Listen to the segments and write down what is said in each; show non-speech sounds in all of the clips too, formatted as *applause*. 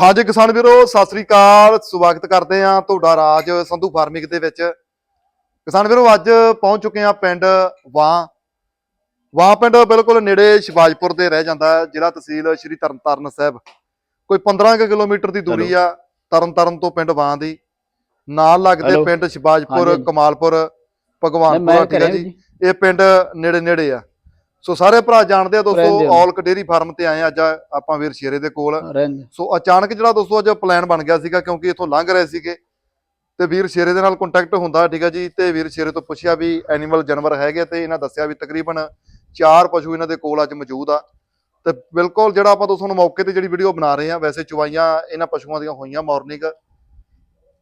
ਹਾਂਜੀ ਕਿਸਾਨ ਵੀਰੋ ਸਤਿ ਸ੍ਰੀ ਅਕਾਲ। ਸਵਾਗਤ ਕਰਦੇ ਆ ਤੁਹਾਡਾ ਰਾਜ ਸੰਧੂ ਫਾਰਮਿੰਗ ਦੇ ਵਿੱਚ। ਕਿਸਾਨ ਵੀਰੋ ਅੱਜ ਪਹੁੰਚ ਚੁੱਕੇ ਆ ਪਿੰਡ ਵਾਂ। ਵਾਂ ਪਿੰਡ ਬਿਲਕੁਲ ਨੇੜੇ ਸ਼ਿਵਾਜਪੁਰ ਦੇ ਰਹਿ ਜਾਂਦਾ ਜ਼ਿਲ੍ਹਾ ਤਹਿਸੀਲ ਸ਼੍ਰੀ ਤਰਨਤਾਰਨ ਸਾਹਿਬ। ਕੋਈ 15 ਕੁ ਕਿਲੋਮੀਟਰ ਦੀ ਦੂਰੀ ਆ ਤਰਨਤਾਰਨ ਤੋਂ ਪਿੰਡ ਵਾਂ ਦੀ। ਨਾਲ ਲੱਗਦੇ। ਪਿੰਡ ਸ਼ਿਵਾਜਪੁਰ। ਕਮਾਲਪੁਰ ਭਗਵਾਨਪੁਰ ਠੀਕ ਹੈ ਜੀ। ਇਹ ਪਿੰਡ ਨੇੜੇ ਨੇੜੇ ਆ। ਸੋ ਸਾਰੇ ਭਰਾ ਜਾਣਦੇ ਆ ਦੋਸਤੋ ਆ। ਔਲਕ ਡੇਰੀ ਫਾਰਮ ਤੇ ਆਏ ਆ ਅੱਜ ਆਪਾਂ ਵੀਰ ਸ਼ੇਰੇ ਦੇ ਕੋਲ। ਸੋ ਅਚਾਨਕ ਜਿਹੜਾ ਦੋਸਤੋ ਅੱਜ ਪਲਾਨ ਬਣ ਗਿਆ ਸੀਗਾ ਕਿਉਂਕਿ ਇਥੋਂ ਲੰਘ ਰਹੇ ਸੀਗੇ ਤੇ ਵੀਰ ਸ਼ੇਰੇ ਦੇ ਨਾਲ ਕੰਟੈਕਟ ਹੁੰਦਾ ਠੀਕ ਹੈ ਜੀ ਤੇ ਵੀਰ ਸ਼ੇਰੇ ਤੋਂ ਪੁੱਛਿਆ ਵੀ ਐਨੀਮਲ ਜਾਨਵਰ ਹੈਗੇ ਤੇ ਇਹਨਾਂ ਦੱਸਿਆ ਵੀ ਤਕਰੀਬਨ ਚਾਰ ਪਸ਼ੂ ਇਹਨਾਂ ਦੇ ਕੋਲ ਅੱਜ ਮੌਜੂਦ ਆ। ਤੇ ਬਿਲਕੁਲ ਜਿਹੜਾ ਆਪਾਂ ਦੋਸਤੋ ਨੂੰ ਮੌਕੇ ਤੇ ਜਿਹੜੀ ਵੀਡੀਓ ਬਣਾ ਰਹੇ ਆ ਵੈਸੇ ਚੁਵਾਈਆਂ ਇਹਨਾਂ ਪਸ਼ੂਆਂ ਦੀਆਂ ਹੋਈਆਂ ਮਾਰਨਿੰਗ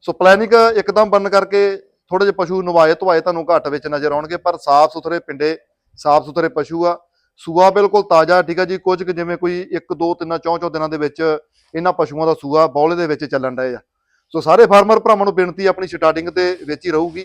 ਸੋ ਪਲੈਨਿੰਗ ਇੱਕਦਮ ਬੰਨ ਕਰਕੇ ਥੋੜੇ ਜਿਹੇ ਪਸ਼ੂ ਨਵਾਏ ਧਵਾਏ ਤੁਹਾਨੂੰ ਘੱਟ ਵਿੱਚ ਨਜ਼ਰ ਆਉਣਗੇ ਪਰ ਸਾਫ਼ ਸੁਥਰੇ ਪਿੰਡੇ ਸਾਫ਼ ਸੁਥਰੇ ਪਸ਼ੂ ਆ। ਸੂਆ ਬਿਲਕੁਲ ਤਾਜ਼ਾ ਠੀਕ ਆ ਜੀ। ਕੁਝ ਕੁ ਜਿਵੇਂ ਕੋਈ 1 2 3 4 4 ਦਿਨਾਂ ਦੇ ਵਿੱਚ ਇਹਨਾਂ ਪਸ਼ੂਆਂ ਦਾ ਸੂਆ ਬੌਲੇ ਦੇ ਵਿੱਚ ਚੱਲਣ ਡਏ ਆ। ਸੋ ਸਾਰੇ ਫਾਰਮਰ ਭਰਾਵਾਂ ਨੂੰ ਬੇਨਤੀ ਆਪਣੀ ਸਟਾਰਟਿੰਗ ਤੇ ਵਿੱਚ ਹੀ ਰਹੂਗੀ।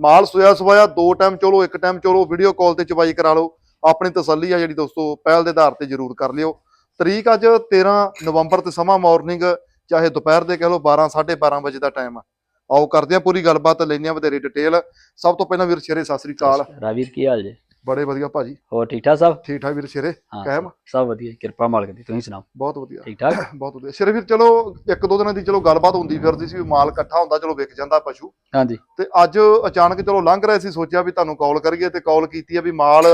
ਮਾਲ ਸੋਇਆ ਸਵਾਇਆ, ਦੋ ਟਾਈਮ ਚਲੋ, ਇੱਕ ਟਾਈਮ ਚਲੋ ਵੀਡੀਓ ਕਾਲ ਤੇ ਚਵਾਈ ਕਰਾ ਲਓ। ਆਪਣੀ ਤਸੱਲੀ ਆ ਜਿਹੜੀ ਦੋਸਤੋ, ਪਹਿਲ ਦੇ ਆਧਾਰ ਤੇ ਜ਼ਰੂਰ ਕਰ ਲਿਓ। ਤਰੀਕ ਅੱਜ 13 ਨਵੰਬਰ ਤੇ ਸਮਾਂ ਮਾਰਨਿੰਗ ਚਾਹੇ ਦੁਪਹਿਰ ਦੇ ਕਹਿ ਲਓ 12 12:30 ਵਜੇ ਦਾ ਟਾਈਮ ਆ। ਆਓ ਕਰਦੇ ਆ ਪੂਰੀ ਗੱਲਬਾਤ, ਲੈਂਦੇ ਆ ਵਧੇਰੇ ਡਿਟੇਲ ਸਭ ਤੋਂ ਪਹਿਲਾਂ ਵੀਰ ਸ਼ੇਰੇ ਸਤਿ ਸ੍ਰੀ ਅਕਾਲ। ਰਾਵੀਰ, ਕੀ ਹਾਲ ਜੀ? ਬੜੇ ਵਧੀਆ ਭਾਜੀ। ਹੋਰ ਠੀਕ ਠਾਕ ਸਭ? ਠੀਕ ਠਾਕ ਵੀਰ ਸ਼ੇਰੇ ਕਾਇਮ? ਸਭ ਵਧੀਆ ਕਿਰਪਾ ਮਾਲਕ ਦੀ ਤੁਸੀਂ ਸੁਣਾਓ? ਬਹੁਤ ਵਧੀਆ। ਠੀਕ ਠਾਕ *coughs* ਬਹੁਤ ਵਧੀਆ। ਸ਼ੇਰੇ ਵੀਰ ਚਲੋ ਇੱਕ ਦੋ ਦਿਨਾਂ ਦੀ ਚਲੋ ਗੱਲਬਾਤ ਹੁੰਦੀ ਫਿਰਦੀ ਸੀ ਮਾਲ ਇਕੱਠਾ ਹੁੰਦਾ ਚਲੋ ਵਿਕ ਜਾਂਦਾ ਪਸ਼ੂ। ਹਾਂਜੀ। ਤੇ ਅੱਜ ਅਚਾਨਕ ਚਲੋ ਲੰਘ ਰਹੇ ਸੀ ਸੋਚਿਆ ਵੀ ਤੁਹਾਨੂੰ ਕਾਲ ਕਰੀਏ ਤੇ ਕਾਲ ਕੀਤੀ ਆ ਵੀ ਮਾਲ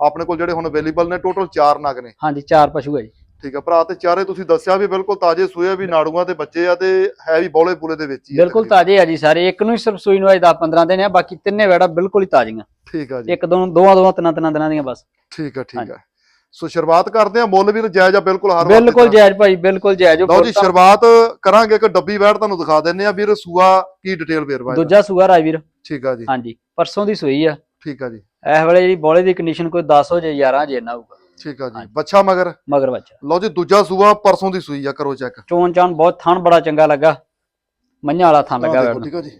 ਆਪਣੇ ਕੋਲ ਜਿਹੜੇ ਹੁਣ ਅਵੇਲੇਬਲ ਨੇ ਟੋਟਲ 4 ਨਗ ਨੇ। ਹਾਂਜੀ ਚਾਰ ਪਸ਼ੂ ਹੈ ਜੀ। ਠੀਕ ਆ ਭਰਾ ਤੇ ਚਾਰੇ ਤੁਸੀਂ ਦੱਸਿਆ ਵੀ ਬਿਲਕੁਲ ਤਾਜ਼ੇ ਸੂਏ ਵੀ ਨਾੜੂਆਂ ਤੇ ਬੱਚੇ ਆ ਤੇ ਹੈ ਵੀ ਬੌਲੇ ਪੂਲੇ ਦੇ ਵਿੱਚ ਹੀ ਬਿਲਕੁਲ। ਤਾਜ਼ੇ ਆ ਜੀ ਸਾਰੇ। ਇੱਕ ਨੂੰ ਹੀ ਸਿਰਫ ਸੂਈ ਨੂੰ ਅਜੇ 10 15 ਦਿਨ ਆ ਬਾਕੀ ਤਿੰਨੇ ਵੈੜਾ ਬਿਲਕੁਲ ਹੀ ਤਾਜ਼ੀਆਂ। ਠੀਕ ਆ ਜੀ। ਇੱਕ ਦੋ ਦੋਵਾਂ ਦੋਵਾਂ ਤਿੰਨਾਂ ਤਿੰਨਾਂ ਦਿਨਾਂ ਦੀਆਂ ਬਸ। ਠੀਕ ਆ ਠੀਕ। ਆ। ਸੋ ਸ਼ੁਰੂਆਤ ਕਰਦੇ ਆ ਮੁੱਲ ਵੀ ਜਾਇਜ਼ ਆ ਬਿਲਕੁਲ ਹਰ ਬਿਲਕੁਲ। ਜਾਇਜ਼ ਭਾਈ ਬਿਲਕੁਲ ਜਾਇਜ਼। ਲਓ ਜੀ ਸ਼ੁਰੂਆਤ ਕਰਾਂਗੇ। ਇੱਕ ਡੱਬੀ ਵੈੜ ਤੁਹਾਨੂੰ ਦਿਖਾ ਦਿੰਨੇ ਆ ਵੀਰ ਸੂਆ ਕੀ ਡਿਟੇਲ ਵੇਰਵਾ। ਦੂਜਾ ਸੂਆ ਰਾਵੀਰ ਠੀਕ ਆ ਜੀ। ਹਾਂਜੀ ਪਰਸੋਂ ਦੀ ਸੂਈ ਆ। ਠੀਕ ਆ ਜੀ। ਇਸ ਵੇਲੇ ਜਿਹੜੀ ਬੋਲੇ ਦੀ ਕੰਡੀਸ਼ਨ ਕੋਈ 10 ਹੋ ਜੇ 11 ਜੇ ਨਾ ਹੋਊਗਾ। ਠੀਕ ਆ ਜੀ। ਬੱਚਾ ਮਗਰ? ਮਗਰ ਬੱਚਾ। ਲਓ ਜੀ ਦੂਜਾ ਸੂਆ ਪਰਸੋਂ ਦੀ ਸੂਈ ਆ ਕਰੋ ਚੈੱਕ ਚੋਣ ਚਾਣ ਬਹੁਤ ਥਣ ਬੜਾ ਚੰਗਾ ਲੱਗਾ। ਮੱਝਾਂ ਵਾਲਾ ਥਣ ਲੱਗਾ। ਠੀਕ ਆ ਜੀ।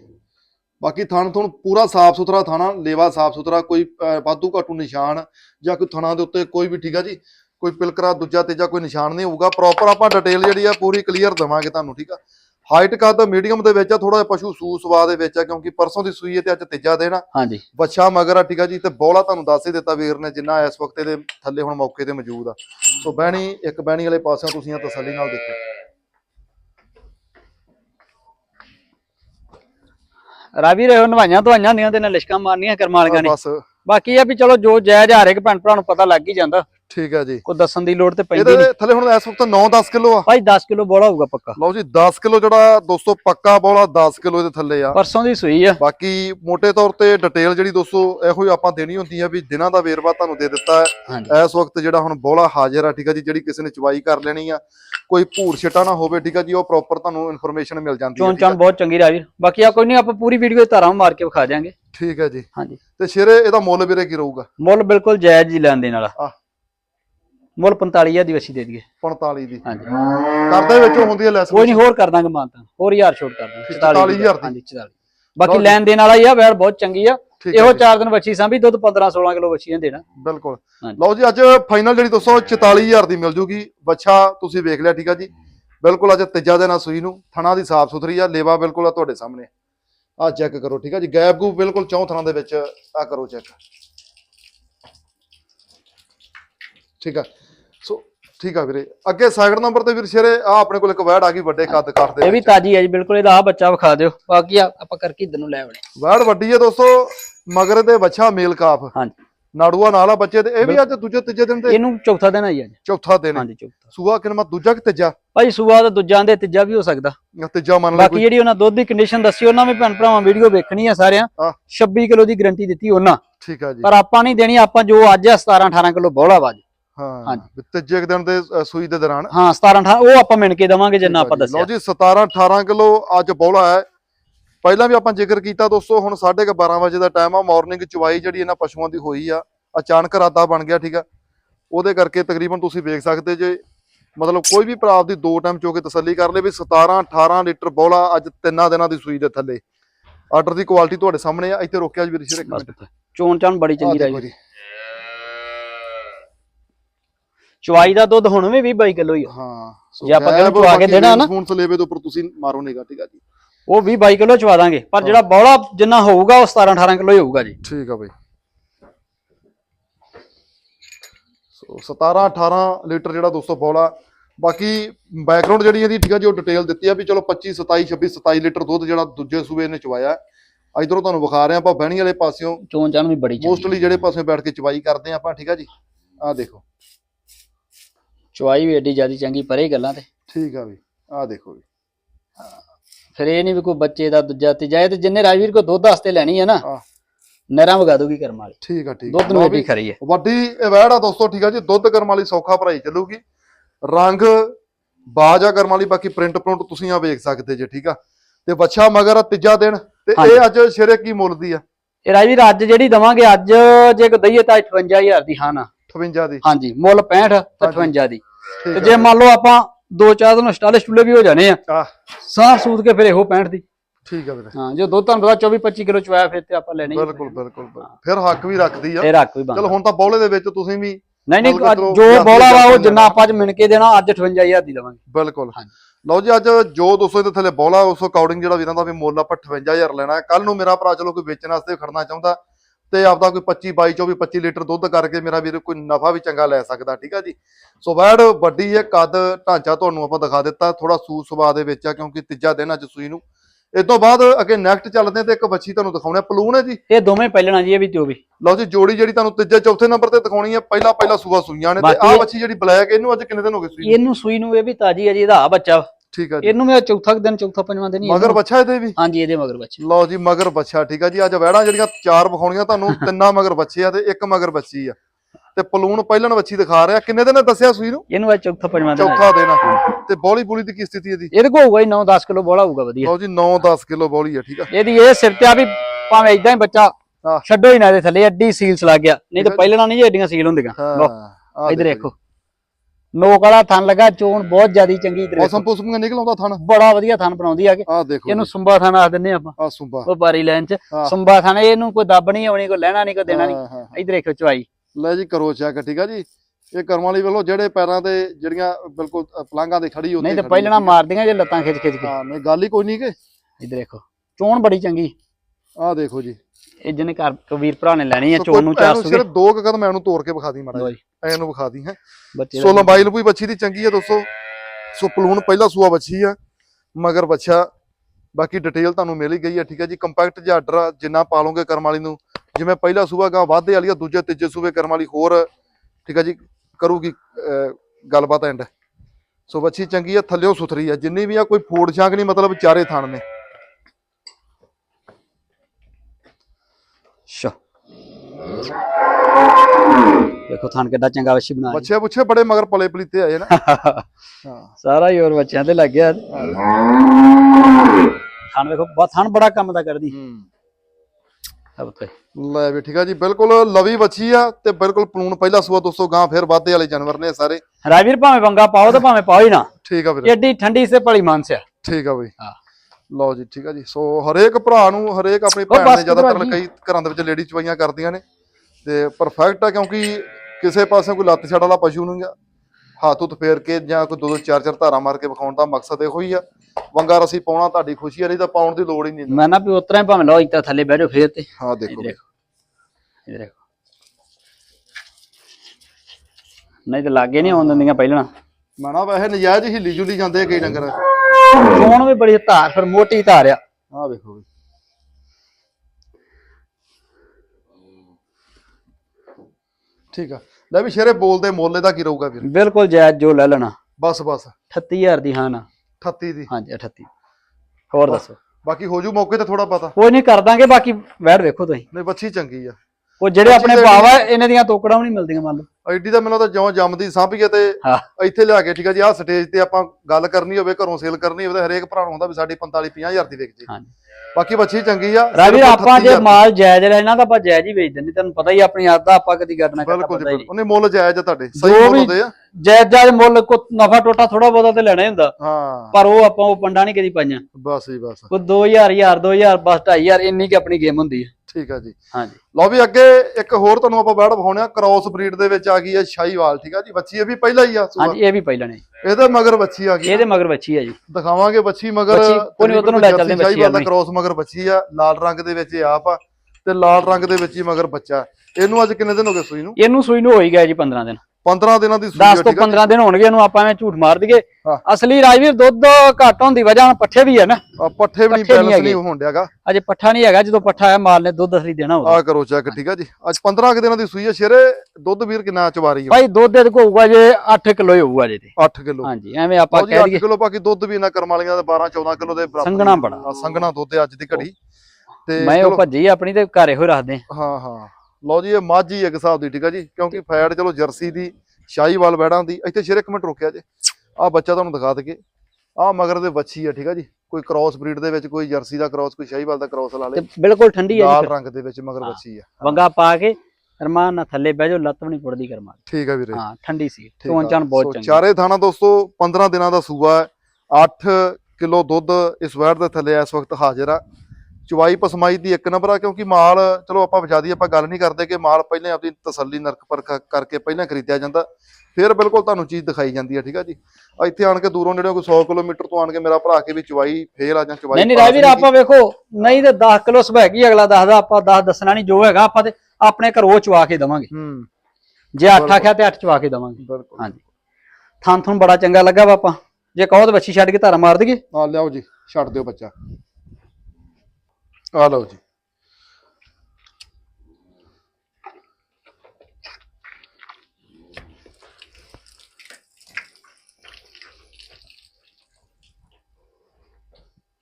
ਬਾਕੀ ਥਣ ਥਣ ਪੂਰਾ ਸਾਫ਼ ਸੁਥਰਾ ਥਾਣਾ ਲੇਵਾ ਸਾਫ਼ ਸੁਥਰਾ ਕੋਈ ਵਾਧੂ ਘਾਟੂ ਨਿਸ਼ਾਨ ਜਾਂ ਕੋਈ ਥਣਾ ਦੇ ਉੱਤੇ ਕੋਈ ਵੀ ਠੀਕ ਆ ਜੀ ਕੋਈ ਪਿਲਕਰਾ ਦੂਜਾ ਤੀਜਾ ਕੋਈ ਨਿਸ਼ਾਨ ਨਹੀਂ ਹੋਊਗਾ ਪ੍ਰੋਪਰ ਆਪਾਂ ਡਿਟੇਲ ਜਿਹੜੀ ਆ ਪੂਰੀ ਕਲੀਅਰ ਦਵਾਂਗੇ ਤੁਹਾਨੂੰ ਠੀਕ ਆ। ਹਾਈਟ ਕੱਦ ਮੀਡੀਅਮ ਦੇ ਵਿੱਚ ਆ ਥੋੜਾ ਜਿਹਾ ਪਸ਼ੂ ਸੂ ਸਵਾ ਦੇ ਵਿੱਚ ਆ ਕਿਉਂਕਿ ਪਰਸੋਂ ਦੀ ਸੂਈ ਹੈ ਤੇ ਅੱਜ ਤੀਜਾ ਦਿਨ ਆ। ਹਾਂਜੀ। ਬੱਚਾ ਮਗਰ ਆ ਠੀਕ ਆ ਜੀ ਤੇ ਬੋਲਾ ਤੁਹਾਨੂੰ ਦੱਸ ਹੀ ਦਿੱਤਾ ਵੀਰ ਨੇ ਜਿੰਨਾ ਇਸ ਵਕਤ ਇਹਦੇ ਥੱਲੇ ਹੁਣ ਮੌਕੇ ਤੇ ਮੌਜੂਦ ਆ। ਸੋ ਬਹਿਣੀ ਇੱਕ ਬਹਿਣੀ ਵਾਲੇ ਪਾਸਿਓਂ ਤੁਸੀਂ ਆ ਤਸੱਲੀ ਨਾਲ ਦੇਖੋ। ਰਾਵੀ ਰਹੋ ਨਵਾਈਆਂ ਧਵਾਈਆਂ ਹੁੰਦੀਆਂ ਤੇ ਨਾਲ ਲਿਸ਼ਕਾਂ ਮਾਰਨੀਆਂ ਕਰਮਾਲੀਆਂ ਨੇ। ਬਸ। ਬਾਕੀ ਇਹ ਆ ਵੀ ਚਲੋ ਜੋ ਜਾਇਜ਼ ਹਰ ਇੱਕ ਭੈਣ ਭਰਾ ਨੂੰ ਪਤਾ ਲੱਗ ਹੀ ਜਾਂਦਾ। ਠੀਕ ਆ ਜੀ। ਕੋਈ ਦੱਸਣ ਦੀ ਲੋੜ ਤੇ ਪੈਂਦੀ ਨਹੀਂ। ਇਹਦੇ ਥੱਲੇ ਹੁਣ ਇਸ ਵਕਤ 9-10 ਕਿਲੋ ਆ। ਭਾਈ 10 ਕਿਲੋ ਬੋਲਾ ਹੋਊਗਾ ਪੱਕਾ। ਲਓ ਜੀ 10 ਕਿਲੋ ਜਿਹੜਾ ਦੋਸਤੋ ਪੱਕਾ ਬੋਲਾ 10 ਕਿਲੋ ਇਹਦੇ ਥੱਲੇ ਆ। ਪਰਸੋਂ ਦੀ ਸੂਈ ਆ। ਬਾਕੀ ਮੋٹے ਤੌਰ ਤੇ ਡਿਟੇਲ ਜਿਹੜੀ ਦੋਸਤੋ ਇਹੋ ਹੀ ਆਪਾਂ ਦੇਣੀ ਹੁੰਦੀ ਆ ਵੀ ਦਿਨਾਂ ਦਾ ਵੇਰਵਾ ਤੁਹਾਨੂੰ ਦੇ ਦਿੱਤਾ ਹੈ। ਇਸ ਵਕਤ ਜਿਹੜਾ ਹੁਣ ਬੋਲਾ ਹਾਜ਼ਰ ਆ ਠੀਕ ਆ ਜੀ ਜਿਹੜੀ ਕਿਸੇ ਨੇ ਚਵਾਈ ਕਰ ਲੈਣੀ ਆ। ਕੋਈ ਭੂਰ ਛਟਾ ਨਾ ਹੋਵੇ ਠੀਕ ਆ ਜੀ ਉਹ ਪ੍ਰੋਪਰ ਤੁਹਾਨੂੰ ਇਨਫੋਰਮੇਸ਼ਨ ਮਿਲ ਜਾਂਦੀ ਹੈ ਚੋਣ ਬਹੁਤ ਚੰਗੀ ਰਾਵੀ ਬਾਕੀ ਆ ਕੋਈ ਨਹੀਂ ਆਪਾਂ ਪੂਰੀ ਵੀਡੀਓ ਧਾਰਾਂ ਮਾਰ ਕੇ ਵਿਖਾ ਦਿਆਂਗੇ। ਠੀਕ ਹੈ ਜੀ। ਹਾਂਜੀ। ਤੇ ਸ਼ੇਰੇ ਇਹਦਾ ਮੁੱਲ ਵੀਰੇ ਕੀ ਰਹੂਗਾ? ਮੁੱਲ ਬਿਲਕੁਲ ਜਾਇਜ਼ ਹੀ ਲੈਣ ਦੇਣ ਵਾਲਾ। ਮੁੱਲ 45000 ਦੀ ਵਸੀ ਦੇ ਦਈਏ। 45 ਦੀ। ਹਾਂਜੀ। ਕਰਦੇ ਵਿੱਚੋਂ ਹੁੰਦੀ ਹੈ ਲੈਸ ਕੋਈ ਨਹੀਂ ਹੋਰ ਕਰ ਦਾਂਗੇ ਮਾਨਤਾ ਹੋਰ ਹਜ਼ਾਰ ਛੋਟ ਕਰ ਦਾਂਗੇ। 44,000 ਦੀ। ਹਾਂਜੀ 44 ਬਾਕੀ। ਲੈਣ ਦੇਣ ਵਾਲਾ ਹੀ ਆ ਵੈੜ ਬਹੁਤ ਚੰਗੀ ਆ। ਇਹੋ ਚਾਰ ਦਿਨ ਬੱਚੀ ਸਾਂਭੀ ਦੁੱਧ 15 16 ਕਿਲੋ ਬੱਚੀਆਂ ਦੇਣਾ। ਬਿਲਕੁਲ। ਲਓ ਜੀ ਅੱਜ ਫਾਈਨਲ ਜਿਹੜੀ ਦੋਸਤੋ 44000 ਦੀ ਮਿਲ ਜੂਗੀ। ਬੱਚਾ ਤੁਸੀਂ ਵੇਖ ਲਿਆ ਠੀਕ ਆ ਜੀ। ਬਿਲਕੁਲ ਅੱਜ ਤੀਜਾ ਦਿਨ ਆ ਸੂਈ ਨੂੰ। ਥਣਾ ਦੀ ਸਾਫ਼ ਸੁਥਰੀ ਆ ਲੇਵਾ ਬਿਲਕੁਲ ਆ ਤੁਹਾਡੇ ਸਾਹਮਣੇ। ਆ ਚੈੱਕ ਕਰੋ ਠੀਕ ਆ ਜੀ। ਗੈਪ ਗੂ ਬਿਲਕੁਲ ਚੌਂ ਥਣਾ ਦੇ ਵਿੱਚ ਆ ਕਰੋ ਚੈੱਕ ਠੀਕ ਆ। ਸੋ ਠੀਕ ਆ ਵੀਰੇ। ਅੱਗੇ ਸੈਕਿੰਡ ਨੰਬਰ ਤੇ ਵੀਰ ਸ਼ੇਰੇ ਆ ਆਪਣੇ ਕੋਲ ਇੱਕ ਵੈੜ ਆ ਗਈ ਵੱਡੇ ਕੱਦ ਕੱਟ ਦੇ ਇਹ ਵੀ ਤਾਜੀ ਹੈ ਜੀ ਬਿਲਕੁਲ ਇਹਦਾ ਆ ਬੱਚਾ ਵਿਖਾ ਦਿਓ। ਬਾਕੀ ਆ ਆਪਾਂ ਕਰਕੇ ਇਧਰ ਨੂੰ ਲੈ ਆਉਣੇ। ਵੈੜ ਵੱਡੀ ਹੈ ਦੋਸਤੋ ਮਗਰ ਦੇ ਬੱਚਾ ਮੇਲ ਕਾਫ। ਹਾਂਜੀ। ਨਾੜੂਆ ਨਾਲ ਆ ਬੱਚੇ ਤੇ ਇਹ ਵੀ ਅੱਜ ਦੂਜੇ ਤੀਜੇ ਦਿਨ ਤੇ ਇਹਨੂੰ ਚੌਥਾ ਦਿਨ ਆਈ ਅੱਜ। ਚੌਥਾ ਦਿਨ। ਹਾਂਜੀ ਚੌਥਾ। ਸੂਆ ਕਿਨਮਾ ਦੂਜਾ ਕਿ ਤੀਜਾ? ਭਾਈ ਸੂਆ ਦਾ ਦੂਜਾ ਦੇ ਤੀਜਾ ਵੀ ਹੋ ਸਕਦਾ। ਤੀਜਾ ਮੰਨ ਲੈ ਬਾਕੀ ਜਿਹੜੀ ਉਹਨਾਂ ਦੁੱਧ ਦੀ ਕੰਡੀਸ਼ਨ ਦੱਸੀ ਉਹਨਾਂ ਵੀ ਭੈਣ ਭਰਾਵਾਂ ਵੀਡੀਓ ਵੇਖਣੀ ਆ ਸਾਰਿਆਂ। ਹਾਂ। 26 ਕਿਲੋ ਦੀ ਗਾਰੰਟੀ ਦਿੱਤੀ ਉਹਨਾਂ। ਠੀਕ ਆ ਜੀ। ਪਰ ਆਪਾਂ ਨਹੀਂ ਦੇਣੀ ਆਪਾਂ ਜੋ ਅੱਜ ਆ 17 18 ਕਿਲੋ ਬੋਲਾ ਅੱਜ। ਹਾਂ। ਵੀ ਤੀਜੇ ਕੁ ਦਿਨ ਦੇ ਅ, ਸੂਈ ਦੇ ਦੌਰਾਨ। ਹਾਂ 17 18 ਉਹ ਆਪਾਂ ਮਿਣ ਕੇ ਦਵਾਂਗੇ ਜਿੰਨਾ ਆਪਾਂ ਲਓ ਦੱਸਿਆ। ਜੀ 17 18 ਕਿਲੋ ਅੱਜ ਬੌਲਾ ਹੈ। ਪਹਿਲਾਂ ਵੀ ਆਪਾਂ ਜ਼ਿਕਰ ਕੀਤਾ ਦੋਸਤੋ ਹੁਣ 12:30 ਵਜੇ ਦਾ ਟਾਈਮ ਆ ਮਾਰਨਿੰਗ ਚਵਾਈ ਜਿਹੜੀ ਇਹਨਾਂ ਪਸ਼ੂਆਂ ਦੀ ਹੋਈ ਆ ਅਚਾਨਕ ਰਾਤਾ ਬਣ ਗਿਆ ਠੀਕ ਆ। ਉਹਦੇ ਕਰਕੇ ਤਕਰੀਬਨ ਤੁਸੀਂ ਵੇਖ ਸਕਦੇ ਜੇ ਮਤਲਬ ਕੋਈ ਵੀ ਭਰਾ ਦੀ ਦੋ ਟਾਈਮ ਚੋ ਕੇ ਤਸੱਲੀ ਕਰ ਲੇ ਵੀ 17 18 ਲੀਟਰ ਬੌਲਾ ਅੱਜ ਤਿੰਨਾਂ ਦਿਨਾਂ ਦੀ ਸੂਈ ਦੇ ਥੱਲੇ। ਆਰਡਰ ਦੀ ਕੁਆਲਿਟੀ ਤੁਹਾਡੇ ਸਾਹਮਣੇ ਆ ਇੱਥੇ ਰੋਕਿਆ ਜੀ ਵੀਰ ਸ਼ੇਰ ਇੱਕ ਬਸ ਮਿੰਟ। ਚੋਣ ਚਾਣ ਬੜੀ ਆਹ ਚੰਗੀ ਦੇਖੋ ਰਹੀ ਜੀ। ਚਵਾਈ ਦਾ ਦੁੱਧ ਹੁਣ ਵੀ 20 22 ਕਿਲੋ ਹੀ ਆ। ਹਾਂ ਜੇ ਆਪਾਂ ਕਿਹਨੂੰ ਚਵਾ ਕੇ ਬਾਕੀ ਦੇਣਾ ਨਾ- ਫੋਨ ਸਲੇਵੇ ਦੇ ਉੱਪਰ ਤੁਸੀਂ ਮਾਰੋ ਨਿਗਾ ਠੀਕ ਆ ਜੀ। ਉਹ 20 22 ਕਿਲੋ ਚਵਾ ਦਾਂਗੇ ਪਰ ਜਿਹੜਾ ਬੌਲਾ ਜਿੰਨਾ ਹੋਊਗਾ ਉਹ 17 18 ਕਿਲੋ ਹੀ ਹੋਊਗਾ ਜੀ। ਠੀਕ ਆ ਬਈ। ਸੋ 17 18 ਲੀਟਰ ਜਿਹੜਾ ਦੋਸਤੋ ਬੋਲਾ ਬਾਕੀ ਬੈਕਗ੍ਰਾਉਂਡ ਜਿਹੜੀ ਇਹਦੀ ਠੀਕ ਆ ਜੀ ਉਹ ਡਿਟੇਲ ਦਿੱਤੀ ਆ ਵੀ ਚਲੋ 25 27 26 27 ਲੀਟਰ ਦੁੱਧ ਜਿਹੜਾ ਦੂਜੇ ਸੂਬੇ ਨੇ ਚਵਾਇਆ ਇਧਰੋਂ ਤੁਹਾਨੂੰ ਵਿਖਾ ਰਹੇ ਆ ਆਪਾਂ ਬਹਿਣੀ ਵਾਲੇ ਪਾਸਿਓਂ। ਚੋਣ ਚਾਣ ਵੀ ਬੜੀ ਚੰਗੀ ਮੋਸਟਲੀ ਜਿਹੜੇ ਪਾਸੇ ਬੈਠ ਕੇ ਚਵਾਈ ਕਰਦੇ ਆ ਆਪਾਂ ਠੀਕ ਆ ਜੀ। ਆਹ ਦੇਖੋ। ਚਵਾਈ ਵੀ ਏਡੀ ਜਿਆਦੀ ਚੰਗੀ ਪਰੇ ਗੱਲਾਂ ਤੇ। ਠੀਕ ਆ ਵੀ ਆਹ ਦੇਖੋ ਵੀ। ਫਿਰ ਇਹ ਨਹੀਂ ਵੀ ਕੋਈ ਬੱਚੇ ਦਾ ਦੂਜਾ ਤੀਜਾ ਇਹ ਤੇ ਜਿੰਨੇ ਰਾਜਵੀਰ ਕੋ ਦੁੱਧ ਵਾਸਤੇ ਲੈਣੀ ਹੈ ਨਾ ਨਰਾਂ ਵਗਾ ਦੂਗੀ ਕਰਮ ਵਾਲੀ। ਠੀਕ ਆ ਠੀਕ ਆ। ਦੁੱਧ ਨੂੰ ਲਓ ਵੀ, ਖਰੀ ਹੈ ਵੱਡੀ ਐਵੈਡ ਆ ਦੋਸਤੋ ਠੀਕ ਆ ਜੀ। ਦੁੱਧ ਕਰਮ ਵਾਲੀ ਸੌਖਾ ਭਰਾਈ ਚੱਲੂਗੀ। ਰੰਗ ਬਾਜਾ ਕਰਮ ਵਾਲੀ ਬਾਕੀ ਪ੍ਰਿੰਟ ਪ੍ਰਿੰਟ ਤੁਸੀਂ ਆ ਵੇਖ ਸਕਦੇ ਜੇ ਠੀਕ ਆ। ਤੇ ਬੱਚਾ ਮਗਰ ਆ ਤੀਜਾ ਦਿਨ ਤੇ। ਇਹ ਅੱਜ ਸ਼ੇਰੇ ਕੀ ਮੁੱਲ ਦੀ ਆ? ਇਹ ਰਾਜਵੀਰ ਅੱਜ ਜਿਹੜੀ ਦਵਾਂਗੇ ਅੱਜ ਜੇ ਕੋ ਦਈਏ ਤਾਂ 58000 ਦੀ ਹਾਂ ਨਾ। 58 ਦੀ। ਹਾਂਜੀ ਮੁੱਲ 65 ਤੇ ਹਾਂਜੀ। 58 ਦੀ। ਤੇ ਜੇ ਮੰਨ ਲਓ ਆਪਾਂ ਦੋ ਚਾਰ ਦਿਨ ਸਟਾਲੇ ਸਟੂਲੇ ਵੀ ਹੋ ਜਾਣੇ ਆ ਆਹ, ਸਾਹ ਸੂਦ ਕੇ ਫਿਰ ਇਹੋ 65 ਦੀ। ਠੀਕ ਆ ਵੀਰੇ। ਹਾਂ ਜੋ ਦੁੱਧ ਤੁਹਾਨੂੰ ਪਤਾ 24 25 ਕਿਲੋ ਚਵਾਇਆ ਫਿਰ ਤੇ ਆਪਾਂ ਲੈਣੀ ਬਿਲਕੁਲ ਬਿਲਕੁਲ ਬਿਲਕੁਲ। ਫਿਰ ਹੱਕ ਵੀ ਰੱਖਦੀ ਆ। ਇਹ ਰੱਖ ਵੀ ਬੰਦ ਚਲ ਹੁਣ ਤਾਂ ਬੌਲੇ ਦੇ ਵਿੱਚ ਤੁਸੀਂ ਵੀ ਨਹੀਂ ਨਹੀਂ ਅੱਜ ਚਲੋ ਜੋ ਬੋਲਾ ਵਾ ਉਹ ਜਿੰਨਾ ਆਪਾਂ ਅੱਜ ਮਿਣ ਕੇ ਦੇਣਾ ਅੱਜ 58000 ਦੀ ਲਵਾਂਗੇ। ਬਿਲਕੁਲ। ਹਾਂਜੀ। ਲਓ ਜੀ ਅੱਜ ਜੋ 200 ਦੇ ਥੱਲੇ ਬੌਲਾ ਉਸ ਅਕੋਰਡਿੰਗ ਜਿਹੜਾ ਵੀਰਾਂ ਦਾ ਵੀ ਮੁੱਲ ਆਪਾਂ 58000 ਲੈਣਾ ਹੈ। ਕੱਲ ਨੂੰ ਮੇਰਾ ਭਰਾ ਚਲੋ ਕੋਈ ਵੇਚਣ ਵਾਸਤੇ ਖੜਨਾ ਚਾਹੁੰਦਾ ਤੇ ਆਪਦਾ ਕੋਈ 25 22 24 25 ਲੀਟਰ ਦੁੱਧ ਕਰਕੇ ਮੇਰਾ ਵੀਰ ਕੋਈ ਨਫਾ ਵੀ ਚੰਗਾ ਲੈ ਸਕਦਾ ਠੀਕ ਆ ਜੀ ਸੋ ਵੈੜ ਵੱਡੀ ਹੈ ਕੱਦ ਢਾਂਚਾ ਤੁਹਾਨੂੰ ਆਪਾਂ ਦਿਖਾ ਦਿੱਤਾ ਥੋੜਾ ਸੂ ਸੁਭਾਅ ਦੇ ਵਿੱਚ ਆ ਕਿਉਂਕਿ ਤੀਜਾ ਦਿਨ ਅੱਜ ਸੂਈ ਨੂੰ ਇਸ ਤੋਂ ਬਾਅਦ ਅੱਗੇ ਨੈਕਸਟ ਚੱਲਦੇ ਹਾਂ ਤੇ ਇੱਕ ਬੱਚੀ ਤੁਹਾਨੂੰ ਦਿਖਾਉਣਾ ਪਲੂਨ ਹੈ ਜੀ ਇਹ ਦੋਵੇਂ ਪਹਿਲਣਾ ਜੀ ਇਹ ਵੀ ਤੇ ਉਹ ਵੀ ਲਓ ਜੀ ਜੋੜੀ ਜਿਹੜੀ ਤੁਹਾਨੂੰ ਤੀਜੇ ਚੌਥੇ ਨੰਬਰ ਤੇ ਦਿਖਾਉਣੀ ਹੈ ਪਹਿਲਾ ਪਹਿਲਾ ਸੂਆ ਸੂਈਆਂ ਨੇ ਤੇ ਆਹ ਬੱਚੀ ਜਿਹੜੀ ਬਲੈਕ ਇਹਨੂੰ ਅੱਜ ਕਿੰਨੇ ਦਿਨ ਹੋ ਗਏ ਸੂਈ ਨੂੰ? ਇਹਨੂੰ ਸੂਈ ਨੂੰ ਇਹ ਵੀ ਤਾਜੀ ਹੈ ਜੀ ਇਹਦਾ ਆ ਬੱਚਾ। ਠੀਕ ਆ ਜੀ। ਇਹਨੂੰ ਮੈਂ ਚੌਥਾ ਕੁ ਦਿਨ ਚੌਥਾ ਪੰਜਵਾਂ ਦਿਨ ਹੀ ਮਗਰ ਬੱਚਾ ਇਹਦੇ ਵੀ? ਹਾਂਜੀ ਇਹਦੇ ਮਗਰ ਬੱਚਾ। ਲਓ ਜੀ ਮਗਰ ਬੱਚਾ ਠੀਕ ਆ ਜੀ। ਅੱਜ ਵੈੜਾਂ ਜਿਹੜੀਆਂ ਚਾਰ ਵਿਖਾਉਣੀਆਂ ਤੁਹਾਨੂੰ *laughs* ਤਿੰਨਾਂ ਮਗਰ ਬੱਚੇ ਆ ਤੇ ਇੱਕ ਮਗਰ ਬੱਚੀ ਆ। ਤੇ ਪਲੂਣ ਪਹਿਲਣ ਬੱਚੀ ਦਿਖਾ ਰਿਹਾ। ਕਿੰਨੇ ਦਿਨ ਦੱਸਿਆ ਸੂਈ ਨੂੰ? ਇਹਨੂੰ ਅੱਜ ਚੌਥਾ ਪੰਜਵਾਂ ਦਿਨ ਚੌਥਾ ਦਿਨ। ਤੇ ਬੋਲੀ ਬੋਲੀ ਦੀ ਕੀ ਸਥਿਤੀ ਇਹਦੀ? ਇਹਦੇ ਕੋਲ ਹੋਊਗਾ ਹੀ 9-10 ਕਿਲੋ ਬੋਲਾ ਹੋਊਗਾ ਵਧੀਆ। ਲਓ ਜੀ 9-10 ਕਿਲੋ ਬੋਲੀ ਆ ਠੀਕ ਆ। ਇਹਦੀ ਇਹ ਸਿਰ ਤੇ ਆ ਵੀ ਭਾਵੇਂ ਇਦਾਂ ਹੀ ਬੱਚਾ। ਛੱਡੋ ਹੀ ਨਾ ਇਹਦੇ ਥੱਲੇ ਐਡੀ ਸੀਲਸ ਲੱਗ ਗਿਆ। ਨਹੀਂ ਤਾਂ ਪਹਿਲਣਾ ਨਹੀਂ ਜੀ ਐਡੀਆਂ ਸੀਲ ਹੁੰਦੀਆਂ। ਲਓ ਇਧਰ ਦੇਖੋ ਨੋਕ ਵਾਲਾ ਥਣ ਲੱਗਾ ਚੋਣ ਬਹੁਤ ਜ਼ਿਆਦੀ ਚੰਗੀ ਇਧਰ ਮੌਸਮ ਪੁਸਮ ਨਿਕਲ ਆਉਂਦਾ ਥਣ? ਬੜਾ ਵਧੀਆ ਥਣ ਬਣਾਉਂਦੀ ਆ ਕਿ ਇਹਨੂੰ ਸੁੰਬਾ ਥਣ ਆਖ ਦਿੰਨੇ ਆਪਾਂ। ਆ ਸੁੰਬਾ। ਉਹ ਬਾਰੀ ਲਾਈਨ ਚ। ਸੁੰਬਾ ਥਣ ਇਹਨੂੰ ਕੋਈ ਦੱਬ ਨਹੀਂ ਆਉਣੀ ਕੋਈ ਲੈਣਾ ਨਹੀਂ ਕੋਈ ਦੇਣਾ ਨਹੀਂ। ਇਧਰ ਦੇਖੋ ਚਵਾਈ ਲੈ ਜੀ ਕਰੋ ਚੈੱਕ ਠੀਕ ਆ ਜੀ। ਇਹ ਕਰਮ ਵਾਲੀ ਵੱਲੋਂ ਜਿਹੜੇ ਪੈਰਾਂ ਤੇ ਜਿਹੜੀਆਂ ਬਿਲਕੁਲ ਅ, ਪਲਾਂਘਾਂ ਦੇ ਖੜੀ ਉੱਤੇ ਨਹੀਂ ਤਾਂ ਪਹਿਲਣਾ। ਮਾਰਦੀਆਂ ਜੇ ਲੱਤਾਂ ਖਿੱਚ ਖਿੱਚ ਕੇ। ਹਾਂ ਨਹੀਂ ਗੱਲ ਹੀ ਕੋਈ ਨਹੀਂ ਕਿ। ਇਧਰ ਦੇਖੋ। ਚੋਣ ਬੜੀ ਚੰਗੀ। ਆਹ ਦੇਖੋ ਜੀ। ਇਹ ਜਿਹਨੇ ਘਰ ਕਬੀਰ ਭਰਾ ਨੇ ਲੈਣੀ ਆ ਸੋ ਚੋਣ ਨੂੰ ਚਾਰ ਸਿਰਫ ਦੋ। ਕਦਮ ਇਹਨੂੰ ਤੋੜ ਕੇ ਵਿਖਾ ਦੀ ਮਾੜਾ ਜੀ। ਇਹਨੂੰ ਵਿਖਾ ਦੀ ਹੈ। ਸੋ ਲੰਬਾਈ ਲੰਬੂਈ ਬੱਚੀ ਦੀ ਚੰਗੀ ਹੈ ਦੋਸਤੋ। ਸੋ ਪਲੂਣ ਪਹਿਲਾ ਸੂਆ ਬੱਚੀ ਆ ਮਗਰ ਬੱਚਾ ਬਾਕੀ ਡਿਟੇਲ ਤੁਹਾਨੂੰ ਮਿਲ ਹੀ ਗਈ ਹੈ ਠੀਕ ਹੈ ਜੀ। ਕੰਪੈਕਟ ਜਿਹਾ ਆਰਡਰ ਜਿੰਨਾ ਪਾਲੋਗੇ ਕਰਮ ਵਾਲੀ ਨੂੰ। ਜਿਵੇਂ ਪਹਿਲਾ ਸੂਆ ਗਾ ਵਾਧੇ ਵਾਲੀ ਆ ਦੂਜੇ ਤੀਜੇ ਸੂਬੇ ਕਰਮ ਵਾਲੀ ਹੋਰ ਠੀਕ ਹੈ ਜੀ ਕਰੂਗੀ ਗੱਲਬਾਤ ਐਂਡ ਸੋ ਬੱਚੀ ਚੰਗੀ ਆ ਥੱਲਿਓਂ ਸੁਥਰੀ ਆ। ਜਿੰਨੀ ਵੀ ਆ ਕੋਈ ਫੋੜ ਛਾਂਕ ਨਹੀਂ ਮਤਲਬ ਚਾਰੇ ਥਣ ਨੇ। ਸ਼ਾ। ਦੇਖੋ ਥਣ ਕਿੱਡਾ ਚੰਗਾ ਵੱਛੀ ਬਣਾ ਬੱਚੇ ਪੁੱਛੇ ਬੜੇ ਮਗਰ ਪਲੇ ਪਲੀਤੇ ਆਏ ਨਾ। *laughs* ਹਾਂ। ਸਾਰਾ ਹੀ ਹੋਰ ਬੱਚਿਆਂ ਤੇ ਲੱਗ ਗਿਆ। ਥਣ ਵੇਖੋ ਬਹੁਤ ਥਣ ਬੜਾ ਕੰਮ ਦਾ ਕਰਦੀ। ਹੂੰ। ਸਭ ਤੋਂ ਲੈ ਵੀ ਠੀਕ ਆ ਜੀ ਬਿਲਕੁਲ ਲਵੀ ਬੱਚੀ ਆ ਤੇ ਬਿਲਕੁਲ ਪਲੂਣ ਪਹਿਲਾ ਸੂਆ ਦੋਸਤੋ ਗਾਂ ਫਿਰ ਵਾਧੇ ਵਾਲੇ ਜਾਨਵਰ ਨੇ ਸਾਰੇ। ਰਾਜਵੀਰ ਭਾਵੇਂ ਬੰਗਾ ਪਾਓ ਤੇ ਭਾਵੇਂ ਪਾਓ ਹੀ ਨਾ। ਠੀਕ ਆ ਵੀਰੇ। ਏਡੀ ਠੰਡੀ ਸੇ ਭਲੀ ਮਾਨਸਿਆ ਠੀਕ ਆ ਬਈ। ਹਾਂ। ਲਓ ਜੀ ਠੀਕ ਆ ਜੀ। ਸੋ ਹਰੇਕ ਭਰਾ ਨੂੰ ਹਰੇਕ ਆਪਣੀ ਭੈਣ ਨੇ ਜ਼ਿਆਦਾਤਰ ਜੀ। ਕਈ ਘਰਾਂ ਦੇ ਵਿੱਚ ਲੇਡੀ ਚਵਾਈਆਂ ਕਰਦੀਆਂ ਨੇ। ਤੇ ਪਰਫੈਕਟ ਆ ਕਿਉਂਕਿ ਕਿਸੇ ਪਾਸੇ ਕੋਈ ਲੱਤ ਛੜ ਵਾਲਾ ਪਸ਼ੂ ਨਹੀਂ ਆ ਹੱਥ ਉੱਤ ਫੇਰ ਕੇ ਜਾਂ ਕੋਈ ਦੋ ਦੋ ਚਾਰ ਚਾਰ ਧਾਰਾਂ ਮਾਰ ਕੇ ਵਿਖਾਉਣ ਦਾ ਮਕਸਦ ਇਹੋ ਹੀ ਆ। ਵੰਗਾ ਰਸੀ ਪਾਉਣਾ ਤੁਹਾਡੀ ਖੁਸ਼ੀ ਆ ਨਹੀਂ ਤਾਂ ਪਾਉਣ ਦੀ ਲੋੜ ਹੀ ਨਹੀਂ ਮੈਂ ਨਾ ਵੀ ਉਤਰਾ ਹੀ ਭਾਵੇਂ ਲਓ ਇੱਥੇ ਥੱਲੇ ਬਹਿ ਜਾਓ ਫੇਰ ਤੇ। ਹਾਂ ਦੇਖੋ ਇਧਰ ਦੇਖੋ। ਨਹੀਂ ਤੇ ਲਾਗੇ ਨਹੀਂ ਆਉਣ ਦਿੰਦੀਆਂ ਪਹਿਲਾਂ। ਮੈਂ ਨਾ ਵੈਸੇ ਨਜਾਇਜ਼ ਹੀ ਹਿੱਲੀ ਜੁਲੀ ਜਾਂਦੇ ਆ ਕਈ ਡੰਗਰ। ਚੋਣ ਵੀ ਬੜੀ ਧਾਰ ਫਿਰ ਮੋਟੀ ਧਾਰ ਆ। ਵੇਖੋ ਵੀ। ਠੀਕ ਆ। ਲੈ ਵੀ ਸ਼ੇਰੇ ਬੋਲਦੇ ਮੋਲੇ ਦਾ ਕੀ ਰਹੂਗਾ ਵੀਰ ਬਿਲਕੁਲ ਜਾਇਜ਼ ਜੋ ਲੈ ਲੈਣਾ। ਬਸ ਬਸ। 38000 ਦੀ ਹਾਂ ਨਾ। 38 ਦੀ। ਹਾਂਜੀ 38 ਹੋਰ ਦੱਸੋ? ਬਾਕੀ ਹੋ ਜੂ ਮੌਕੇ ਤੇ ਥੋੜਾ ਪਤਾ। ਕੋਈ ਨਹੀਂ ਕਰ ਦਾਂਗੇ ਬਾਕੀ ਵੈੜ ਵੇਖੋ ਤੁਸੀਂ। ਨਹੀਂ ਬੱਚੀ ਚੰਗੀ ਆ। ਉਹ ਜਿਹੜੇ ਆਪਣੇ ਆ। ਇਹਨਾਂ ਦੀਆਂ ਤੋਕੜਾਂ ਵੀ ਨਹੀਂ ਮਿਲਦੀਆਂ ਮੰਨ ਲਓ। ਐਡੀ ਦਾ ਮੈਨੂੰ ਤਾਂ ਜਿਉਂ ਜੰਮਦੀ ਸਾਂਭੀਏ ਤੇ ਹਾਂ। ਇੱਥੇ ਲਿਆ ਕੇ ਠੀਕ ਆ ਜੀ ਆਹ ਸਟੇਜ ਤੇ ਆਪਾਂ ਗੱਲ ਕਰਨੀ ਹੋਵੇ ਘਰੋਂ ਸੇਲ ਕਰਨੀ ਹੋਵੇ ਤਾਂ ਹਰੇਕ ਭਰਾ ਨੂੰ ਹੁੰਦਾ ਵੀ ਸਾਡੀ 45 50000 ਦੀ ਵਿਕ ਜੇ। ਬਾਕੀ ਬੱਚੀ ਚੰਗੀ ਆ ਸਿਰਫ ਆਪਾਂ ਜੇ 38,000 ਮਾਲ ਜਾਇਜ਼ ਲੈਣਾ ਤਾਂ ਆਪਾਂ ਜਾਇਜ਼ ਹੀ ਵੇਚ ਦਿੰਦੇ ਤੁਹਾਨੂੰ ਪਤਾ ਹੀ ਆ ਆਪਣੀ ਆਦਤ ਦਾ ਆਪਾਂ ਕਦੀ ਕਰਨਾ ਜੀ ਪਤਾ ਹੀ ਬਿਲਕੁਲ। ਉਹਨੇ ਮੁੱਲ ਜਾਇਜ਼ ਆ ਤੁਹਾਡੇ ਸਹੀ ਮੁੱਲ ਹੁੰਦੇ ਆ। ਜਾਇਜ਼ ਜਾਇਜ਼ ਮੁੱਲ ਕੋ ਨਫਾ ਟੋਟਾ ਥੋੜਾ ਬਹੁਤਾ ਤੇ ਲੈਣਾ ਹੀ ਹੁੰਦਾ। ਹਾਂ। ਪਰ ਉਹ ਆਪਾਂ ਉਹ ਪੰਡਾ ਨਹੀਂ ਕਦੀ ਪਾਈਆਂ। ਬਸ ਜੀ ਬਸ। ਉਹ 2000 1000 2000 ਬਸ 2500 ਇੰਨੀ ਕਿ ਆਪਣੀ ਗੇਮ ਹੁੰਦੀ ਹੈ ਠੀਕ ਆ ਜੀ। ਹਾਂਜੀ। ਲਓ ਵੀ ਅੱਗੇ ਇੱਕ ਹੋਰ ਤੁਹਾਨੂੰ ਆਪਾਂ ਬੈੜ ਵਿਖਾਉਣੇ ਆ ਕ੍ਰਾਸ ਬਰੀਡ ਦੇ ਵਿੱਚ ਆ ਗਈ ਹੈ ਸ਼ਾਹੀਵਾਲ ਠੀਕ ਆ ਜੀ। ਬੱਚੀ ਇਹ ਵੀ ਪਹਿਲਾਂ ਹੀ ਆ। ਹਾਂਜੀ ਇਹ ਵੀ ਪਹਿਲਾਂ ਨੇ। ਇਹਦੇ ਮਗਰ ਬੱਚੀ ਆ ਗਈ ਇਹਦੇ ਮਗਰ ਬੱਚੀ ਹੈ ਜੀ। ਦਿਖਾਵਾਂਗੇ ਬੱਚੀ ਮਗਰ। ਕੋਈ ਉੱਧਰ ਨੂੰ ਲੈ ਚੱਲਦੇ ਬੱਚੀ ਆਪਣੀ। ਕ੍ਰਾਸ ਮਗਰ ਬੱਚੀ ਆ ਲਾਲ ਰੰਗ ਦੇ ਵਿੱਚ ਇਹ ਆਪ ਆ ਤੇ ਲਾਲ ਰੰਗ ਦੇ ਵਿੱਚ ਹੀ ਮਗਰ ਬੱਚਾ। ਇਹਨੂੰ ਅੱਜ ਕਿੰਨੇ ਦਿਨ ਹੋ ਗਏ ਸੂਈ ਨੂੰ? ਇਹਨੂੰ ਸੂਈ ਨੂੰ ਹੋ ਹੀ ਗਿਆ ਜੀ 15 ਦਿਨ। 15 ਦਿਨਾਂ ਦੀ ਸੂਈ ਆ 10 ਤੋਂ ਠੀਕ ਆ 15 ਦਿਨ ਹੋਣਗੇ ਇਹਨੂੰ ਆਪਾਂ ਐਵੇਂ ਝੂਠ ਮਾਰ ਦਈਏ। ਹਾਂ। ਅਸਲੀ ਰਾਜਵੀਰ ਦੁੱਧ ਘੱਟ ਹੋਣ ਦੀ ਵਜ੍ਹਾ ਨਾਲ ਪੱਠੇ ਵੀ ਹੈ ਨਾ। ਪੱਠੇ ਵੀ ਨਹੀਂ ਬੈਲੈਂਸ ਨਹੀਂ ਡਿਆਗਾ ਅਜੇ ਪੱਠਾ ਨਹੀਂ ਹੈਗਾ ਜਦੋਂ ਪੱਠਾ ਆਇਆ ਮਾਲ ਨੇ ਦੁੱਧ ਅਸਲੀ ਦੇਣਾ ਹੋਊਗਾ। ਆ ਕਰੋ ਚੈੱਕ ਠੀਕ ਆ ਜੀ। ਅੱਜ 15 ਕੁ ਦਿਨਾਂ ਦੀ ਸੂਈ ਆ ਸ਼ੇਰੇ ਦੁੱਧ ਵੀਰ ਕਿੰਨਾ ਚਵਾਰੀ ਭਾਈ ਦੁੱਧ ਇਹਦੇ ਕੋਲ ਹੋਊਗਾ ਜੇ 8 ਕਿਲੋ ਹੀ ਹੋਊਗਾ ਜੇ ਤੇ। 8 ਕਿਲੋ। ਹਾਂਜੀ ਐਵੇਂ ਆਪਾਂ ਕਹਿ 8 ਦਈਏ। ਕਿਲੋ ਬਾਕੀ ਦੁੱਧ ਵੀ ਇਹਨਾਂ ਕਰਮ ਵਾਲੀਆਂ ਦੇ 12 14 ਕਿਲੋ ਦੇ ਬਰਾਬਰ ਸੰਘਣਾ ਬੜਾ। ਆ, ਸੰਘਣਾ ਦੁੱਧ ਹੈ ਅੱਜ ਦੀ ਘੜੀ। ਤੇ ਮੈਂ ਉਹ ਭੱਜੀ ਆਪਣੀ ਤੇ ਘਰੇ ਹੋ ਰੱਖਦੇ ਹਾਂ ਹਾਂ। ਲਓ ਜੀ ਇਹ ਮੱਝ ਇੱਕ ਹਿਸਾਬ ਦੀ ਠੀਕ ਆ ਜੀ? ਕਿਉਂਕਿ ਫੈਟ ਚਲੋ ਜਰਸੀ ਦੀ ਸ਼ਾਹੀਵਾਲ ਬੈੜਾਂ ਦੀ ਇੱਥੇ ਸ਼ੇਰ ਇੱਕ ਮਿੰਟ ਰੁਕਿਆ ਜੇ। ਆ ਬੱਚਾ ਤੁਹਾਨੂੰ ਦਿਖਾ ਦਈਏ। ਆ ਮਗਰ ਦੇ ਬੱਚੀ ਆ ਠੀਕ ਆ ਜੀ? ਕੋਈ ਕ੍ਰਾਸ ਬਰੀਡ ਦੇ ਵਿੱਚ ਕੋਈ ਜਰਸੀ ਦਾ ਕ੍ਰਾਸ ਕੋਈ ਸ਼ਾਹੀਵਾਲ ਦਾ ਕ੍ਰਾਸ ਲਾ ਲੇ। ਬਿਲਕੁਲ ਠੰਡੀ ਹੈ ਲਾਲ ਜੀ। ਰੰਗ ਦੇ ਵਿੱਚ ਮਗਰ। ਬੱਚੀ ਆ। ਵੰਗਾ ਪਾ ਕੇ ਰਮਾਨ ਨਾਲ ਥੱਲੇ ਬਹਿ ਜਾਓ ਲੱਤ ਵੀ ਨਹੀਂ ਪੁੜਦੀ ਕਰਮਾ ਠੀਕ ਆ ਵੀਰੇ। ਹਾਂ ਠੰਡੀ ਸੀ। ਠੀਕ ਚੋਣ ਆ। ਚਾਣ ਬਹੁਤ ਚੰਗੀ। ਚਾਰੇ ਥਾਣਾ ਦੋਸਤੋ 15 ਦਿਨਾਂ ਦਾ ਸੂਆ ਹੈ। 8 ਕਿਲੋ ਦੁੱਧ ਇਸ ਵੈਟ ਦੇ ਥੱਲੇ ਇਸ ਵਕਤ ਹਾਜ਼ਰ ਆ। ਚਵਾਈ ਪਸਮਾਈ ਦੀ ਇੱਕ ਨੰਬਰ ਆ ਕਿਉਂਕਿ ਮਾਲ ਚਲੋ ਆਪਾਂ ਵਿਚਾਦੀ ਆਪਾਂ ਗੱਲ ਨਹੀਂ ਕਰਦੇ ਕਿ ਮਾਲ ਪਹਿਲਾਂ ਆਪਣੀ ਤਸੱਲੀ ਨਰਕ ਪਰਖ ਕਰਕੇ ਪਹਿਲਾਂ ਖਰੀਦਿਆ ਜਾਂਦਾ। ਫਿਰ ਬਿਲਕੁਲ ਤੁਹਾਨੂੰ ਚੀਜ਼ ਦਿਖਾਈ ਜਾਂਦੀ ਹੈ ਠੀਕ ਆ ਜੀ? ਇੱਥੇ ਆਣ ਕੇ ਦੂਰੋਂ ਨੇੜੇ ਕੋਈ 100 ਕਿਲੋਮੀਟਰ ਤੋਂ ਆਣ ਕੇ ਮੇਰਾ ਭਰਾ ਕੇ ਵੀ ਚਵਾਈ ਫੇਲ ਆ ਜਾਂ ਚਵਾਈ ਨਹੀਂ ਨਹੀਂ ਨਹੀਂ ਆਪਾਂ ਵੇਖੋ ਨਹੀਂ ਤੇ 10 ਕਿਲੋ ਸਭੈਗੀ ਅਗਲਾ ਦੱਸਦਾ ਆਪਾਂ 10 ਦੱਸਣਾ ਨਹੀਂ ਜੋ ਹੈਗਾ ਆਪਾਂ ਤੇ ਆਪਣੇ ਘਰੋਂ ਚਵਾ ਕੇ ਦਵਾਂਗੇ। ਹੂੰ। ਜੇ 8 ਬਿਲਕੁਲ। ਆਖਿਆ ਤੇ 8 ਚਵਾ ਕੇ ਦਵਾਂਗੇ। ਬਿਲਕੁਲ। ਹਾਂਜੀ। ਥਾਂ ਤੁਹਾਨੂੰ ਬੜਾ ਚੰਗਾ ਲੱਗਾ ਵਾ ਆਪਾਂ। ਜੇ ਕਹੋ ਤਾਂ ਬੱਚੀ ਛੱਡ ਕੇ ਧਾਰਾ ਮਾਰ ਦਈਏ। ਆ ਲਿਆਓ ਜੀ ਛੱਡ ਦਿਓ ਬੱਚਾ। ਆ ਲਓ ਜੀ।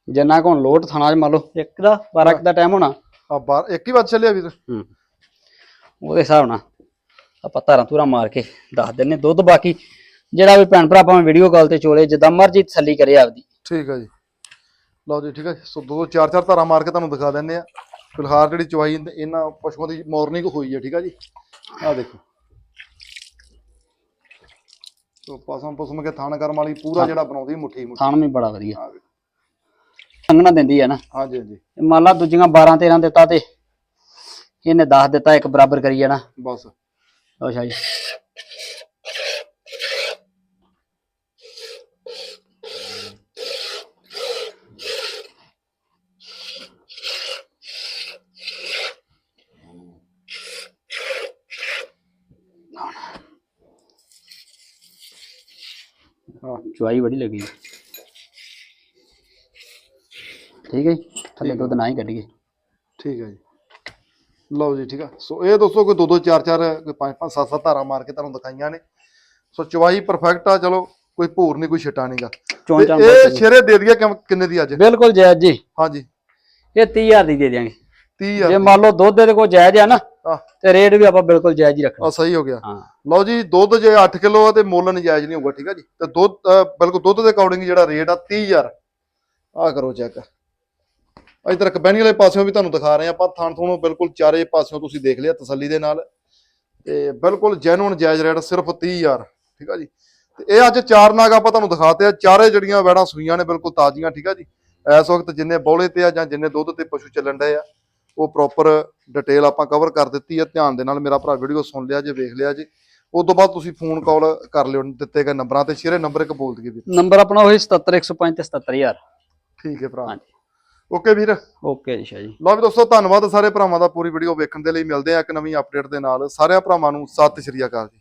ਜਿੰਨਾ ਕੋਣ ਲੋਟ ਥਾਣਾ ਚ ਮੰਨ ਲਓ ਇੱਕ ਦਾ 12 ਕੁ ਦਾ ਟਾਈਮ ਹੋਣਾ। ਆ ਬਾਹਰ ਇੱਕ ਹੀ ਵਾਰ ਚੱਲਿਆ ਵੀਰ ਹੂੰ। ਉਹਦੇ ਹਿਸਾਬ ਨਾਲ ਆਪਾਂ ਧਾਰਾਂ ਧੂਰਾਂ ਮਾਰ ਕੇ ਦੱਸ ਦਿੰਨੇ ਦੁੱਧ ਬਾਕੀ। ਜਿਹੜਾ ਵੀ ਭੈਣ ਭਰਾ ਭਾਵੇਂ ਵੀਡੀਓ ਕਾਲ ਤੇ ਚੋਲੇ ਜਿੱਦਾਂ ਮਰਜ਼ੀ ਤਸੱਲੀ ਕਰੇ ਆਪਦੀ। ਠੀਕ ਆ ਜੀ। ਲਓ ਜੀ ਠੀਕ ਜੀ। ਸੋ ਦੋ ਚਾਰ ਚਾਰ ਧਾਰਾਂ ਮਾਰ ਕੇ ਤੁਹਾਨੂੰ ਦਿਖਾ ਦਿੰਦੇ ਆ ਫਿਲਹਾਲ ਜਿਹੜੀ ਚਵਾਈ ਇਹਨਾਂ ਪਸ਼ੂਆਂ ਦੀ ਮਾਰਨਿੰਗ ਹੋਈ ਹੈ ਠੀਕ ਆ ਜੀ। ਆ ਦੇਖੋ। ਸੋ ਪਸਮ ਪਸਮ ਕੇ ਥਾਣ ਕਰਮ ਵਾਲੀ ਪੂਰਾ ਜਿਹੜਾ ਬਣਾਉਂਦੀ ਮੁੱਠੀ ਮੁੱਠੀ ਥਾਣ ਵੀ ਬੜਾ ਵਧੀਆ। ਸੰਗਣਾ ਦਿੰਦੀ ਹੈ ਨਾ। ਹਾਂਜੀ ਹਾਂਜੀ। ਮੰਨ ਲਾ ਦੂਜੀਆਂ 12 13 ਦਿੱਤਾ ਤੇ ਇਹਨੇ 10 ਦਿੱਤਾ ਇੱਕ ਬਰਾਬਰ ਕਰੀ ਜਾਣਾ। ਬਸ। ਅੱਛਾ ਜੀ। ਚੁਆਈ ਬੜੀ ਲੱਗੀ। ਠੀਕ ਹੈ ਜੀ ਥੱਲੇ ਦੁੱਧ ਨਾ ਹੀ ਕੱਢੀਏ। ਠੀਕ ਹੈ ਜੀ। ਲਓ ਜੀ ਠੀਕ ਆ। ਸੋ ਇਹ ਦੋਸਤੋ ਕੋਈ ਦੋ ਦੋ ਚਾਰ ਚਾਰ ਕੋਈ ਪੰਜ ਪੰਜ ਸੱਤ ਸੱਤ ਧਾਰਾਂ ਮਾਰ ਕੇ ਤੁਹਾਨੂੰ ਦਿਖਾਈਆਂ ਨੇ। ਸੋ ਚਵਾਈ ਪਰਫੈਕਟ ਆ ਚਲੋ ਕੋਈ ਭੂਰ ਨਹੀਂ ਕੋਈ ਛਟਾ ਨਹੀਂਗਾ। ਇਹ ਸ਼ੇਰੇ ਦੇ ਦਈਏ ਕਿੰਨ- ਦੀ ਅੱਜ? ਬਿਲਕੁਲ ਜਾਇਜ਼ ਜੀ। ਹਾਂਜੀ। ਇਹ 30000 ਦੀ ਦੇ ਦਿਆਂਗੇ। 30000 ਜੇ ਮੰਨ ਲਓ ਦੁੱਧ ਦੇ ਕੋਲ ਜਾਇਜ਼ ਆ ਨਾ ਤੇ ਰੇਟ ਵੀ ਆਪਾਂ ਬਿਲਕੁਲ ਜਾਇਜ਼ ਹੀ ਰੱਖਣਾ। ਆ ਸਹੀ ਹੋ ਗਿਆ। ਹਾਂ। ਲਓ ਜੀ ਦੁੱਧ ਜੇ 8 ਕਿਲੋ ਆ ਤੇ ਮੁੱਲ ਨਜਾਇਜ਼ ਨਹੀਂ ਹੋਊਗਾ ਠੀਕ ਆ ਜੀ? ਤੇ ਦੁੱਧ ਬਿਲਕੁਲ ਦੁੱਧ ਦੇ ਅਕੋਰਡਿੰਗ ਜਿਹੜਾ ਰੇਟ ਆ 30000 ਆ ਕਰੋ ਚੈੱਕ ਇਧਰ ਕਬੈਨੀ ਵਾਲੇ ਪਾਸਿਓਂ ਵੀ ਤੁਹਾਨੂੰ ਦਿਖਾ ਰਹੇ ਆ ਆਪਾਂ। ਥਾਣ ਥੋਣੋਂ ਬਿਲਕੁਲ ਚਾਰੇ ਪਾਸਿਓਂ ਤੁਸੀਂ ਦੇਖ ਲਿਆ ਤਸੱਲੀ ਦੇ ਨਾਲ। ਤੇ ਬਿਲਕੁਲ ਜੈਨੂਨ ਜਾਇਜ਼ ਰੇਟ ਸਿਰਫ 30000 ਠੀਕ ਆ ਜੀ? ਤੇ ਇਹ ਅੱਜ ਚਾਰ ਨਾਗ ਆਪਾਂ ਤੁਹਾਨੂੰ ਦਿਖਾਤੇ ਆ। ਚਾਰੇ ਜਿਹੜੀਆਂ ਵੈੜਾਂ ਸੂਈਆਂ ਨੇ ਬਿਲਕੁਲ ਤਾਜ਼ੀਆਂ ਠੀਕ ਆ ਜੀ? ਇਸ ਵਕਤ ਜਿੰਨੇ ਬੌਲੇ ਤੇ ਆ ਜਾਂ ਜਿੰਨੇ ਦੁੱਧ ਤੇ ਪਸ਼ੂ ਚੱਲਣ ਡਏ ਆ ਉਹ ਪ੍ਰੋਪਰ ਡਿਟੇਲ ਆਪਾਂ ਕਵਰ ਕਰ ਦਿੱਤੀ ਆ ਧਿਆਨ ਦੇ ਨਾਲ ਮੇਰਾ ਭਰਾ ਵੀਡੀਓ ਸੁਣ ਲਿਆ ਜੇ ਵੇਖ ਲਿਆ ਜੇ। ਉਸ ਤੋਂ ਬਾਅਦ ਤੁਸੀਂ ਫੋਨ ਕਾਲ ਕਰ ਲਿਓ ਦਿੱਤੇ ਗਏ ਨੰਬਰਾਂ ਤੇ ਸ਼ੇਰੇ ਨੰਬਰ ਇੱਕ ਬੋਲ ਦਈਏ ਵੀਰ। ਨੰਬਰ ਆਪਣਾ ਉਹੀ 77105 ਤੇ 77000 ਠੀਕ ਹੈ ਭਰਾ। ਹਾਂਜੀ। ਓਕੇ ਵੀਰ। ਓਕੇ ਜੀ ਸ਼ਾਹ ਜੀ। ਲਓ ਵੀ ਦੋਸਤੋ ਧੰਨਵਾਦ ਸਾਰੇ ਭਰਾਵਾਂ ਦਾ ਪੂਰੀ ਵੀਡੀਓ ਵੇਖਣ ਦੇ ਲਈ। ਮਿਲਦੇ ਆ ਇੱਕ ਨਵੀਂ ਅਪਡੇਟ ਦੇ ਨਾਲ। ਸਾਰਿਆਂ ਭਰਾਵਾਂ ਨੂੰ ਸਤਿ ਸ਼੍ਰੀ ਅਕਾਲ ਜੀ।